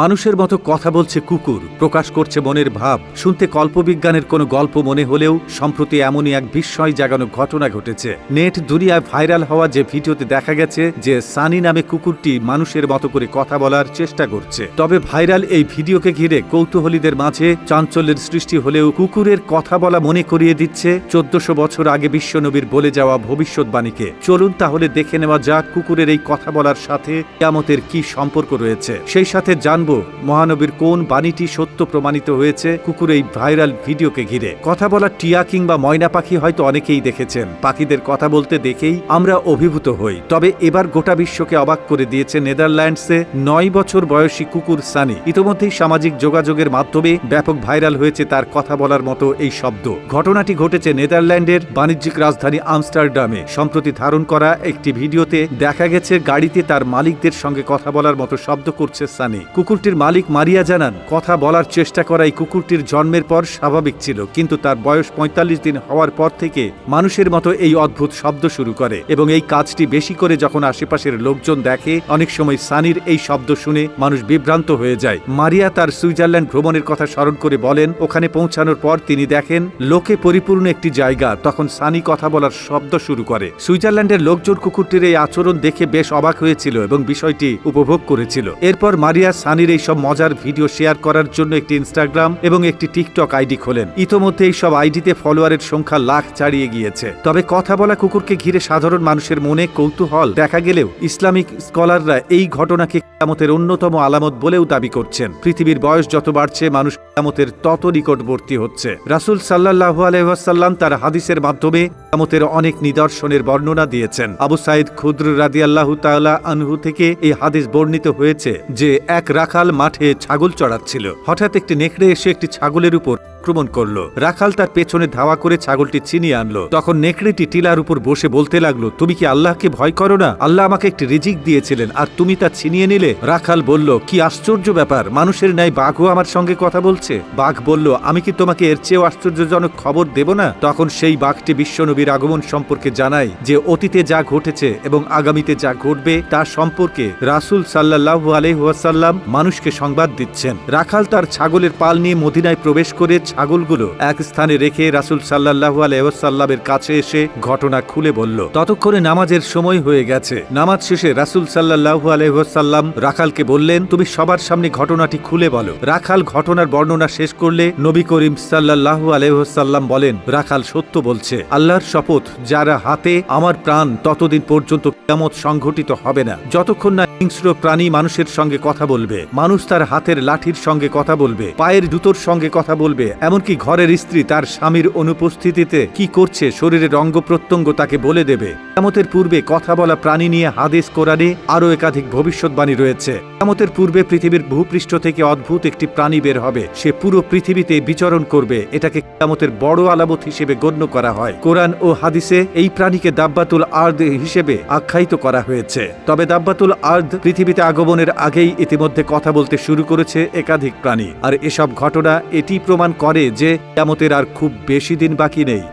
মানুষের মতো কথা বলছে কুকুর, প্রকাশ করছে মনের ভাব, শুনতে কল্পবিজ্ঞানের কোনো গল্প মনে হলেও সম্প্রতি এমনই এক বিস্ময় জাগানো ঘটনা ঘটেছে। নেট দুনিয়ায় ভাইরাল হওয়া যে ভিডিওতে দেখা গেছে যে সানি নামে কুকুরটি মানুষের মতো করে কথা বলার চেষ্টা করছে। তবে ভাইরাল এই ভিডিওকে ঘিরে কৌতূহলীদের মাঝে চাঞ্চল্যের সৃষ্টি হলেও কুকুরের কথা বলা মনে করিয়ে দিচ্ছে চোদ্দশো বছর আগে বিশ্বনবীর বলে যাওয়া ভবিষ্যৎবাণীকে। চলুন তাহলে দেখে নেওয়া যাক কুকুরের এই কথা বলার সাথে কিয়ামতের কি সম্পর্ক রয়েছে। সেই সাথে জানব, মহানবীর কোন বাণীটি সত্য প্রমাণিত হয়েছে, কুকুর এই ভাইরাল ভিডিওকে ঘিরে। কথা বলা টিয়া কিংবা ময়না পাখি হয়তো অনেকেই দেখেছেন। পাখিদের কথা বলতে দেখেই আমরা অভিভূত হই। তবে এবার গোটা বিশ্বকে অবাক করে দিয়েছে নেদারল্যান্ডসে নয় বছর বয়সী কুকুর সানি। ইতোমধ্যেই সামাজিক যোগাযোগের মাধ্যমে ব্যাপক ভাইরাল হয়েছে তার কথা বলার মতো এই শব্দ। ঘটনাটি ঘটেছে নেদারল্যান্ডের বাণিজ্যিক রাজধানী আমস্টারডামে। সম্প্রতি ধারণ করা একটি ভিডিওতে দেখা গেছে, গাড়িতে তার মালিকদের সঙ্গে কথা বলার মতো শব্দ করছে সানি। কুকুরটির মালিক মারিয়া জানান, কথা বলার চেষ্টা করা এই কুকুরটির জন্মের পর স্বাভাবিক ছিল, কিন্তু তার বয়স পঁয়তাল্লিশ দিন হওয়ার পর থেকে মানুষের মতো এই অদ্ভুত শব্দ শুরু করে এবং এই কাজটি বেশি করে যখন আশেপাশের লোকজন দেখে, অনেক সময় সানির এই শব্দ শুনে মানুষ বিভ্রান্ত হয়ে যায়। মারিয়া তার সুইজারল্যান্ড ভ্রমণের কথা স্মরণ করে বলেন, ওখানে পৌঁছানোর পর তিনি দেখেন, লোকে পরিপূর্ণ একটি জায়গা, তখন সানি কথা বলার শব্দ শুরু করে। সুইজারল্যান্ডের লোকজন কুকুরটির এই আচরণ দেখে বেশ অবাক হয়েছিল এবং বিষয়টি উপভোগ করেছিল। এরপর মারিয়া সানির এই সব মজার ভিডিও শেয়ার করার জন্য একটি ইনস্টাগ্রাম এবং একটি টিকটক আইডি খোলেন। ইতোমধ্যে এই সব আইডিতে ফলোয়ারের সংখ্যা লাখ ছাড়িয়ে গিয়েছে। তবে কথা বলা কুকুরকে ঘিরে সাধারণ মানুষের মনে কৌতূহল দেখা গেলেও ইসলামিক স্কলাররা এই ঘটনাকে কিয়ামতের অন্যতম আলামত বলেও দাবি করছেন। পৃথিবীর বয়স যত বাড়ছে, মানুষ কিয়ামতের তত নিকটবর্তী হচ্ছে। রাসূল সাল্লাল্লাহু আলাইহি তার হাদিসের মাধ্যমে কিয়ামতের অনেক নিদর্শনের বর্ণনা দিয়েছেন। আবু সাইদ খুদ্র রাদিয়াল্লাহু তাআলা আনহু থেকে এই হাদিস বর্ণিত হয়েছে যে, এক রাখাল মাঠে ছাগল চড়াচ্ছিল। হঠাৎ একটি নেকড়ে এসে একটি ছাগলের উপর আক্রমণ করল। রাখাল তার পেছনে ধাওয়া করে ছাগলটি ছিনিয়ে আনলো। তখন নেকড়েটি টিলার উপর বসে বলতে লাগল, তুমি কি আল্লাহকে ভয় করো না? আল্লাহ আমাকে একটি রিজিক দিয়েছিলেন আর তুমি তা ছিনিয়ে নিলে? রাখাল বলল, কি আশ্চর্য ব্যাপার, মানুষের ন্যায় বাঘও আমার সঙ্গে কথা বলছে। বাঘ বলল, আমি কি তোমাকে এর চেয়েও আশ্চর্যজনক খবর দেব না? তখন সেই বাঘটি বিশ্বনবীর আগমন সম্পর্কে জানায় যে অতীতে যা ঘটেছে এবং আগামীতে যা ঘটবে তা সম্পর্কে রাসূল সাল্লাল্লাহু আলাইহি ওয়াসাল্লাম মানুষকে সংবাদ দিচ্ছেন। রাখাল তার ছাগলের পাল নিয়ে মদিনায় প্রবেশ করে ছাগলগুলো এক স্থানে রেখে রাসূল সাল্লাল্লাহু আলাইহি ওয়াসাল্লামের কাছে এসে ঘটনা খুলে বলল, ততক্ষণে নামাজের সময় হয়ে গেছে। নামাজ শেষে রাসূল সাল্লাল্লাহু আলাইহি ওয়াসাল্লাম রাখালকে বললেন, তুমি সবার সামনে ঘটনাটি খুলে বলো। রাখাল ঘটনার বর্ণনা শেষ করলে নবী করিম সাল্লাল্লাহু আলাইহি ওয়াসাল্লাম বলেন, রাখাল সত্য বলছে, আল্লাহর শপথ যারা হাতে আমার প্রাণ ততদিন পর্যন্ত কিয়ামত সংঘটিত হবে না। যতক্ষণ না হিংস্র প্রাণী মানুষের সঙ্গে কথা বলবে, মানুষ তার হাতের লাঠির সঙ্গে কথা বলবে, পায়ের জুতোর সঙ্গে কথা বলবে এমনকি ঘরের স্ত্রী তার স্বামীর অনুপস্থিতিতে কি করছে শরীরের অঙ্গ প্রত্যঙ্গ তাকে বলে দেবে। কেমতের পূর্বে কথা বলা প্রাণী নিয়ে হাদিস কোরআনে আরও একাধিক ভবিষ্যৎবাণী রয়েছে। কেমতের পূর্বে পৃথিবীর ভূপৃষ্ঠ থেকে অদ্ভুত একটি প্রাণী বের হবে। সে পুরো পৃথিবীতে বিচরণ করবে। এটাকে কেমতের বড় আলামত হিসেবে গণ্য করা হয়। কোরআন ও হাদিসে এই প্রাণীকে দাব্বাতুল আর্দ হিসেবে আখ্যায়িত করা হয়েছে। তবে দাব্বাতুল আর্দ পৃথিবীতে আগমনের আগেই ইতিমধ্যে কথা বলতে শুরু করেছে একাধিক প্রাণী। আর এসব ঘটনা এটি প্রমাণ করে যে কেমতের আর খুব বেশি দিন বাকি নেই।